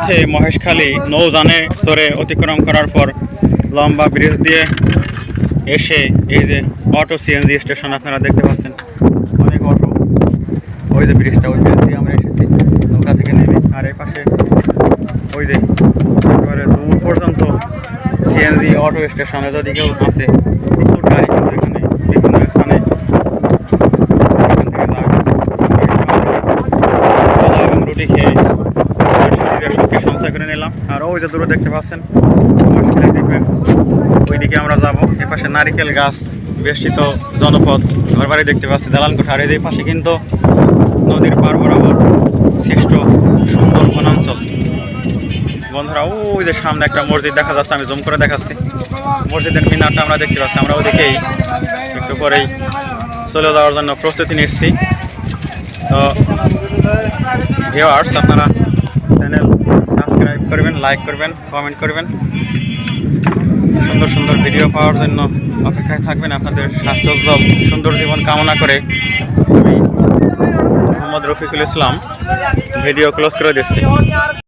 পথে মহেশখালী নৌযানে চড়ে অতিক্রম করার পর লম্বা ব্রিজ দিয়ে এসে এই যে অটো সিএনজি স্টেশন আপনারা দেখতে পাচ্ছেন। অনেক অটো ওই যে ব্রিজটা, ওই ব্রিজ দিয়ে আমরা এসেছি। নৌকা থেকে নেমে। আর এই পাশে ওই যে একেবারে দূর পর্যন্ত সিএনজি অটো স্টেশনে যদি কেউ আছে প্রচুর গাড়ি কিন্তু এখানে বিভিন্ন স্থানে। রুটি খেয়ে শক্তি করে নিলাম। আর ওই যে দূরে দেখতে পাচ্ছেন দ্বীপের ওইদিকে আমরা যাব। এ পাশে নারিকেল গাছ, বেষ্টিত জনপদ। ঘর বাড়ি দেখতে পাচ্ছি দালান কোঠা আর এই পাশে কিন্তু নদীর পার বরাবর সৃষ্ট সুন্দর বনাঞ্চল। বন্ধুরা, ওই যে সামনে একটা মসজিদ দেখা যাচ্ছে, আমি জুম করে দেখাচ্ছি। মসজিদের মিনারটা আমরা দেখতে পাচ্ছি। আমরা ওদিকেই একটু পরেই চলে যাওয়ার জন্য প্রস্তুতি নিচ্ছি। তো ভিওয়ার্স আপনারা চ্যানেল করবেন লাইক করবেন কমেন্ট করবেন। সুন্দর সুন্দর ভিডিও পাওয়ার জন্য অপেক্ষায় থাকবেন আপনাদের স্বাস্থ্যোজ্জ্বল সুন্দর জীবন কামনা করে। আমি মোহাম্মদ রফিকুল ইসলাম ভিডিও ক্লোজ করে দিচ্ছি।